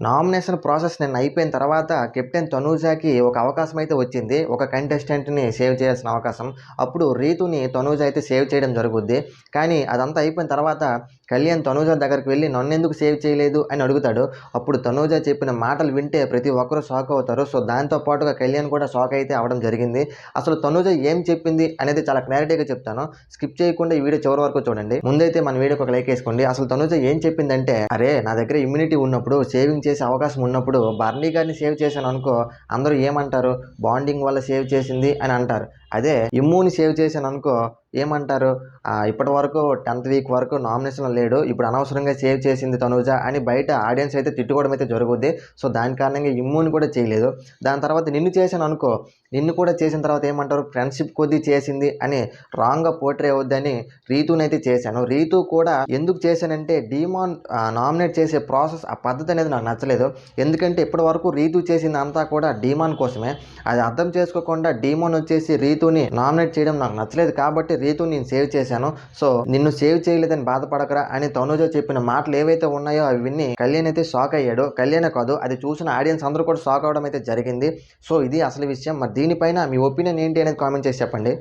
Nomination process నేను అయిపోయిన తర్వాత కెప్టెన్ తనూజాకి ఒక అవకాశం అయితే వచ్చింది. ఒక కంటెస్టెంట్ని సేవ్ చేయాల్సిన అవకాశం. అప్పుడు రీతుని తనూజ అయితే సేవ్ చేయడం జరుగుద్ది. కానీ అదంతా అయిపోయిన తర్వాత కళ్యాణ్ తనూజ దగ్గరికి వెళ్ళి నన్ను ఎందుకు సేవ్ చేయలేదు? అని అడుగుతాడు. అప్పుడు తనూజ చెప్పిన మాటలు వింటే ప్రతి ఒక్కరూ షాక్ అవుతారు. సో దాంతో పాటుగా కళ్యాణ్ కూడా షాక్ అయితే అవడం జరిగింది. అసలు తనూజ ఏం చెప్పింది అనేది చాలా క్లారిటీగా చెప్తాను. స్కిప్ చేయకుండా ఈ వీడియో చివరి వరకు చూడండి. ముందైతే మన వీడియోకి ఒక లైక్ వేసుకోండి. అసలు తనూజ ఏం చెప్పిందంటే అరే నా దగ్గర ఇమ్యూనిటీ ఉన్నప్పుడు సేవింగ్ చేసే అవకాశం ఉన్నప్పుడు బర్నీ గారిని సేవ్ చేశాను అనుకో అందరూ ఏమంటారు? బాండింగ్ వల్ల సేవ్ చేసింది అని అంటారు. అదే ఇమ్యూని సేవ్ చేశాను అనుకో ఏమంటారు? ఇప్పటి వరకు టెన్త్ వీక్ వరకు నామినేషన్లో లేడు. ఇప్పుడు అనవసరంగా సేవ్ చేసింది తనూజ అని బయట ఆడియన్స్ అయితే తిట్టుకోవడం అయితే జరుగుద్ది. సో దాని కారణంగా ఇమ్యూని కూడా చేయలేదు. దాని తర్వాత నిన్ను చేశాను అనుకో. నిన్ను కూడా చేసిన తర్వాత ఏమంటారు? ఫ్రెండ్షిప్ కొద్దీ చేసింది అని రాంగ్గా పోర్ట్రే అవుద్దని రీతునైతే చేశాను. రీతు కూడా ఎందుకు చేశానంటే డీమాన్ నామినేట్ చేసే ప్రాసెస్ ఆ పద్ధతి అనేది నాకు నచ్చలేదు. ఎందుకంటే ఇప్పటి వరకు రీతు చేసింది అంతా కూడా డీమాన్ కోసమే. అది అర్థం చేసుకోకుండా డీమాన్ వచ్చేసి రీతుని నామినేట్ చేయడం నాకు నచ్చలేదు. కాబట్టి రీతు నేను సేవ్ చేశాను. సో నిన్ను సేవ్ చేయలేదని బాధపడకరా అని తనుజ చెప్పిన మాటలు ఏవైతే ఉన్నాయో అవి విన్ని కళ్యాణ్ అయితే షాక్ అయ్యాడు. కళ్యాణ్ కాదు అది చూసిన ఆడియన్స్ అందరూ కూడా షాక్ అవడం అయితే జరిగింది. సో ఇది అసలు విషయం. మరి దీనిపైన మీ ఒపీనియన్ ఏంటి అనేది కామెంట్ చేసి చెప్పండి.